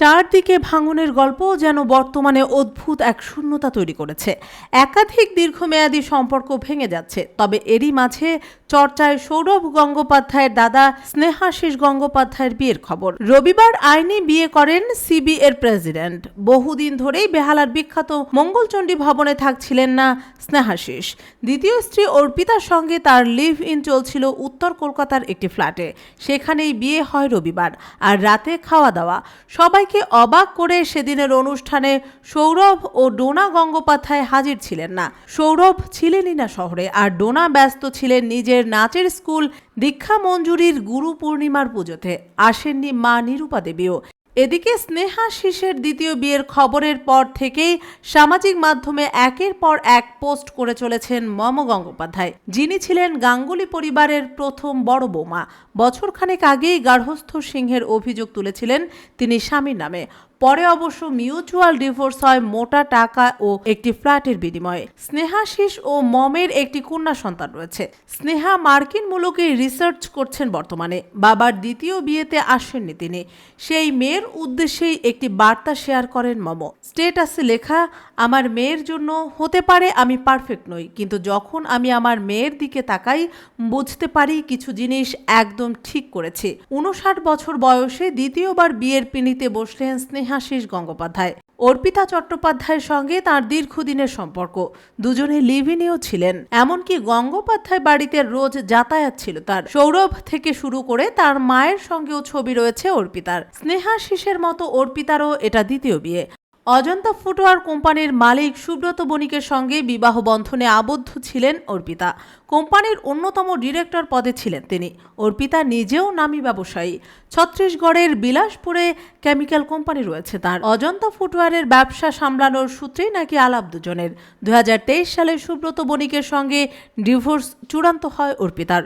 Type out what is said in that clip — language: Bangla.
চারদিকে ভাঙনের গল্প যেন বর্তমানে অদ্ভুত এক শূন্যতা তৈরি করেছে। একাধিক দীর্ঘমেয়াদী সম্পর্ক ভেঙে যাচ্ছে, তবে এরই মাঝে চর্চায় সৌরভ গঙ্গোপাধ্যায়ের দাদা স্নেহাশিস গঙ্গোপাধ্যায়ের বিয়ের খবর। রবিবার আইনি বিয়ে করেন সিবি এর প্রেসিডেন্ট। বহুদিন ধরেই বেহালার বিখ্যাত মঙ্গলচণ্ডী ভবনে থাকছিলেন না স্নেহাশিস। দ্বিতীয় স্ত্রী অর্পিতার সঙ্গে তার লিভ ইন চলছিল উত্তর কলকাতার একটি ফ্ল্যাটে। সেখানেই বিয়ে হয় রবিবার আর রাতে খাওয়া দাওয়া সবাইকে অবাক করে সেদিনের অনুষ্ঠানে সৌরভ ও ডোনা গঙ্গোপাধ্যায় হাজির ছিলেন না। সৌরভ ছিলেনই না শহরে আর ডোনা ব্যস্ত ছিলেন নিজের নাচের স্কুল দীক্ষা মঞ্জুরির গুরু পূর্ণিমার পুজোতে আসেননি মা নিরূপা দেবীও। এদিকে স্নেহা শিশের দ্বিতীয় বিয়ের খবরের পর থেকেই সামাজিক মাধ্যমে একের পর এক পোস্ট করে চলেছেন মম গঙ্গোপাধ্যায়। যিনি ছিলেন গাঙ্গুলি পরিবারের প্রথম বড় বৌমা। বছরখানেক আগেই গার্হস্থ সিংহের অভিযোগ তুলেছিলেন তিনি স্বামীর নামে। পরে অবশ্য মিউচুয়াল ডিভোর্স হয় মোটা টাকা ও একটি ফ্ল্যাটের বিনিময়ে। স্নেহাশিস ও মমের একটি কন্যা সন্তান রয়েছে। স্নেহা মার্কিন মূলকে রিসার্চ করছেন বর্তমানে। বাবার দ্বিতীয় বিয়েতে আসেননি তিনি। সেই মেয়ের উদ্দেশ্যেই একটি বার্তা শেয়ার করেন মম। স্টেটাসে লেখা, আমার মেয়ের জন্য হতে পারে আমি পারফেক্ট নই, কিন্তু যখন আমি আমার মেয়ের দিকে তাকাই, বুঝতে পারি কিছু জিনিস একদম ঠিক করেছে। উনষাট বছর বয়সে দ্বিতীয়বার বিয়ের পিনিতে বসলেন স্নেহাশিস গঙ্গোপাধ্যায়। অর্পিতা চট্টোপাধ্যায়ের সঙ্গে তার দীর্ঘদিনের সম্পর্ক। দুজনে লিভিনেও ছিলেন। এমনকি গঙ্গোপাধ্যায় বাড়িতে রোজ যাতায়াত ছিল তার। সৌরভ থেকে শুরু করে তার মায়ের সঙ্গেও ছবি রয়েছে অর্পিতার। স্নেহাশিসের মতো অর্পিতারও এটা দ্বিতীয় বিয়ে। অজন্তা ফুটওয়ার কোম্পানির মালিক সুব্রত বণিকের সঙ্গে বিবাহ বন্ধনে আবদ্ধ ছিলেন অর্পিতা। কোম্পানির অন্যতম ডিরেক্টর পদে ছিলেন তিনি। অর্পিতা নিজেও নামী ব্যবসায়ী। ছত্তিশগড়ের বিলাসপুরে কেমিক্যাল কোম্পানি রয়েছে তার। অজন্তা ফুটওয়ারের ব্যবসা সামলানোর সূত্রেই নাকি আলাপ দুজনের। দু হাজার তেইশ সালে সুব্রত বণিকের সঙ্গে ডিভোর্স চূড়ান্ত হয় অর্পিতার।